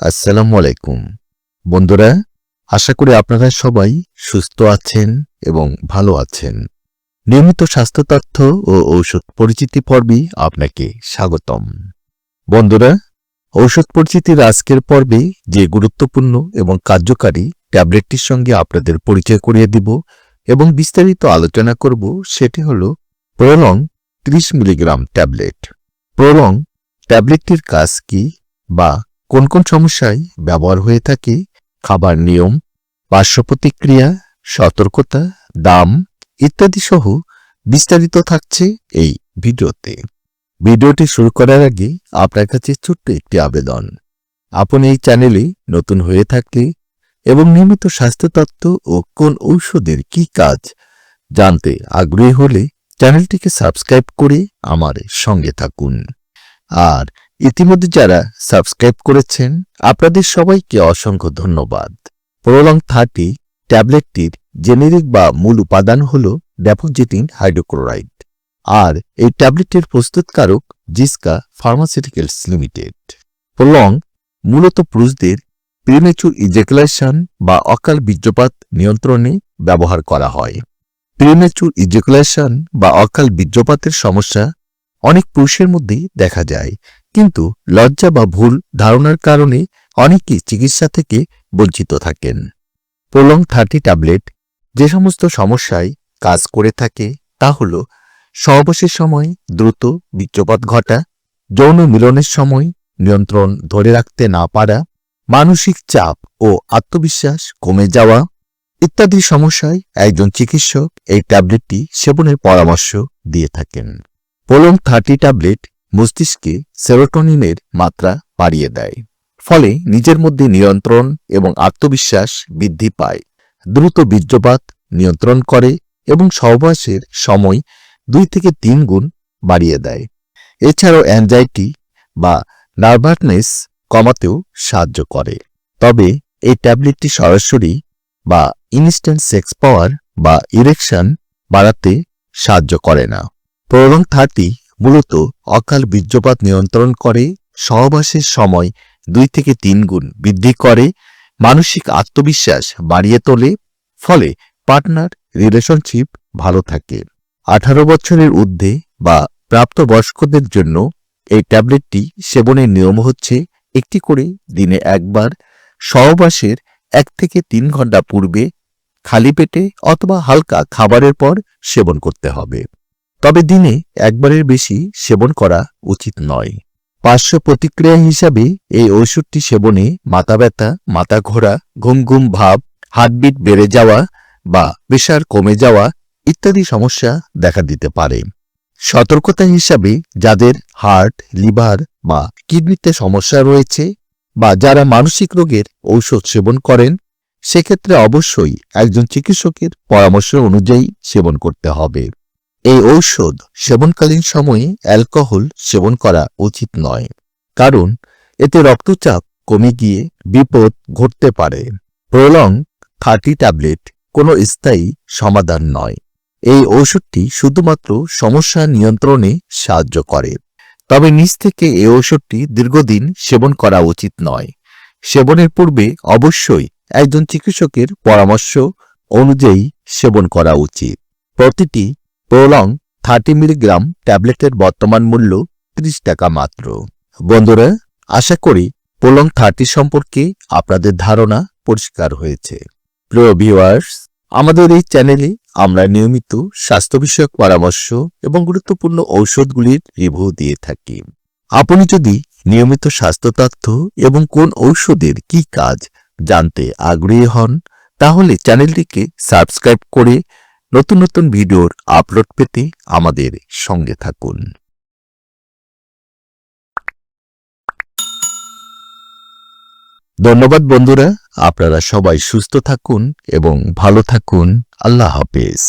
আসসালামু আলাইকুম। বন্ধুরা, আশা করি আপনারা সবাই সুস্থ আছেন এবং ভালো আছেন। নিয়মিত স্বাস্থ্য তথ্য ও ঔষধ পরিচিতি পর্বে আপনাকে স্বাগতম। বন্ধুরা, ঔষধ পরিচিতির আজকের পর্বে যে গুরুত্বপূর্ণ এবং কার্যকারী ট্যাবলেটটির সঙ্গে আপনাদের পরিচয় করিয়ে দিব এবং বিস্তারিত আলোচনা করব সেটি হল প্রলং 30 মিলিগ্রাম ট্যাবলেট। প্রলং ট্যাবলেটটির কাজ কি বা কোন কোন সমস্যায় ব্যবহার হয়ে থাকে? খাবার নিয়ম পার্শ্ব প্রতিক্রিয়া সতর্কতা, দাম ইত্যাদি সহ বিস্তারিত থাকছে এই ভিডিওতে। ভিডিওটি শুরু করার আগে আপনার কাছে ছোট্ট একটি আবেদন। আপনি এই চ্যানেলে নতুন হয়ে থাকলে এবং নিয়মিত স্বাস্থ্য তত্ত্ব ও কোন ঔষধের কি কাজ জানতে আগ্রহী হলে চ্যানেলটিকে সাবস্ক্রাইব করে আমার সঙ্গে থাকুন। আর ইতিমধ্যে যারা সাবস্ক্রাইব করেছেন, আপনাদের সবাইকে অসংখ্য ধন্যবাদ। প্রলং থার্টি ট্যাবলেটটির জেনেরিক বা মূল উপাদান হল ড্যাপোজেটিন হাইড্রোক্লোরাইড আর এই ট্যাবলেটের প্রস্তুতকারক জিসকা ফার্মাসিউটিক্যালস লিমিটেড। প্রলং মূলত পুরুষদের প্রিমেচুর ইজেকুলেশন বা অকাল বীর্যপাত নিয়ন্ত্রণে ব্যবহার করা হয়। প্রিমেচুর ইজেকুলেশন বা অকাল বীর্যপাতের সমস্যা অনেক পুরুষের মধ্যেই দেখা যায়। কিন্তু লজ্জা বা ভুল ধারণার কারণে অনেকেই চিকিৎসা থেকে বঞ্চিত থাকেন। প্রলং থার্টি ট্যাবলেট যে সমস্ত সমস্যায় কাজ করে থাকে তা হল সহবাসের সময় দ্রুত বীর্যপাত ঘটা, যৌন মিলনের সময় নিয়ন্ত্রণ ধরে রাখতে না পারা, মানসিক চাপ ও আত্মবিশ্বাস কমে যাওয়া ইত্যাদি সমস্যায় একজন চিকিৎসক এই ট্যাবলেটটি সেবনের পরামর্শ দিয়ে থাকেন। পোলং থার্টি ট্যাবলেট মস্তিষ্কে সেরোটোনিনের মাত্রা বাড়িয়ে দেয়, ফলে নিজের মধ্যে নিয়ন্ত্রণ এবং আত্মবিশ্বাস বৃদ্ধি পায়। দ্রুত বীর্যপাত নিয়ন্ত্রণ করে এবং সহবাসের সময় দুই থেকে তিন গুণ বাড়িয়ে দেয়। এছাড়াও অ্যাংজাইটি বা নার্ভাসনেস কমাতেও সাহায্য করে। তবে এই ট্যাবলেটটি সরাসরি বা ইনস্ট্যান্ট সেক্স পাওয়ার বা ইরেকশন বাড়াতে সাহায্য করে না। প্রলং থার্টি মূলত অকাল বীর্যপাত নিয়ন্ত্রণ করে, সহবাসের সময় দুই থেকে তিন গুণ বৃদ্ধি করে, মানসিক আত্মবিশ্বাস বাড়িয়ে তোলে, ফলে পার্টনার রিলেশনশিপ ভালো থাকে। আঠারো বছরের ঊর্ধ্বে বা প্রাপ্তবয়স্কদের জন্য এই ট্যাবলেটটি সেবনের নিয়ম হচ্ছে একটি করে দিনে একবার সহবাসের এক থেকে তিন ঘণ্টা পূর্বে খালি পেটে অথবা হালকা খাবারের পর সেবন করতে হবে। তবে দিনে একবারের বেশি সেবন করা উচিত নয়। পার্শ্ব প্রতিক্রিয়া হিসাবে এই ওষুধটি সেবনে মাথা ব্যথা মাথা ঘোরা ঘুম ঘুম ভাব, হার্টবিট বেড়ে যাওয়া বা প্রেশার কমে যাওয়া ইত্যাদি সমস্যা দেখা দিতে পারে। সতর্কতা হিসাবে যাদের হার্ট, লিভার বা কিডনিতে সমস্যা রয়েছে বা যারা মানসিক রোগের ঔষধ সেবন করেন, সেক্ষেত্রে অবশ্যই একজন চিকিৎসকের পরামর্শ অনুযায়ী সেবন করতে হবে। এই ঔষধ সেবনকালীন সময়ে অ্যালকোহল সেবন করা উচিত নয়, কারণ এতে রক্তচাপ কমে গিয়ে বিপদ ঘটতে পারে। প্রলং থার্টি ট্যাবলেট কোনো স্থায়ী সমাধান নয়। এই ঔষধটি শুধুমাত্র সমস্যা নিয়ন্ত্রণে সাহায্য করে। তবে নিজ থেকে এই ঔষধটি দীর্ঘদিন সেবন করা উচিত নয়। সেবনের পূর্বে অবশ্যই একজন চিকিৎসকের পরামর্শ অনুযায়ী সেবন করা উচিত। প্রতিটি প্রলং থার্টি মিলিগ্রাম ট্যাবলেটের বর্তমান মূল্য ৩০ টাকা মাত্র। বন্ধুরা, আশা করি প্রলং থার্টি সম্পর্কে আপনাদের ধারণা পরিষ্কার হয়েছে। প্রিয় ভিউয়ার্স আমাদের এই চ্যানেলে আমরা নিয়মিত স্বাস্থ্য বিষয়ক পরামর্শ এবং গুরুত্বপূর্ণ ঔষধগুলির রিভিউ দিয়ে থাকি। আপনি যদি নিয়মিত স্বাস্থ্য তথ্য এবং কোন ঔষধের কি কাজ জানতে আগ্রহী হন, তাহলে চ্যানেলটিকে সাবস্ক্রাইব করে নতুন নতুন ভিডিওর আপলোড পেতে আমাদের সঙ্গে থাকুন। ধন্যবাদ বন্ধুরা, আপনারা সবাই সুস্থ থাকুন এবং ভালো থাকুন। আল্লাহ হাফেজ।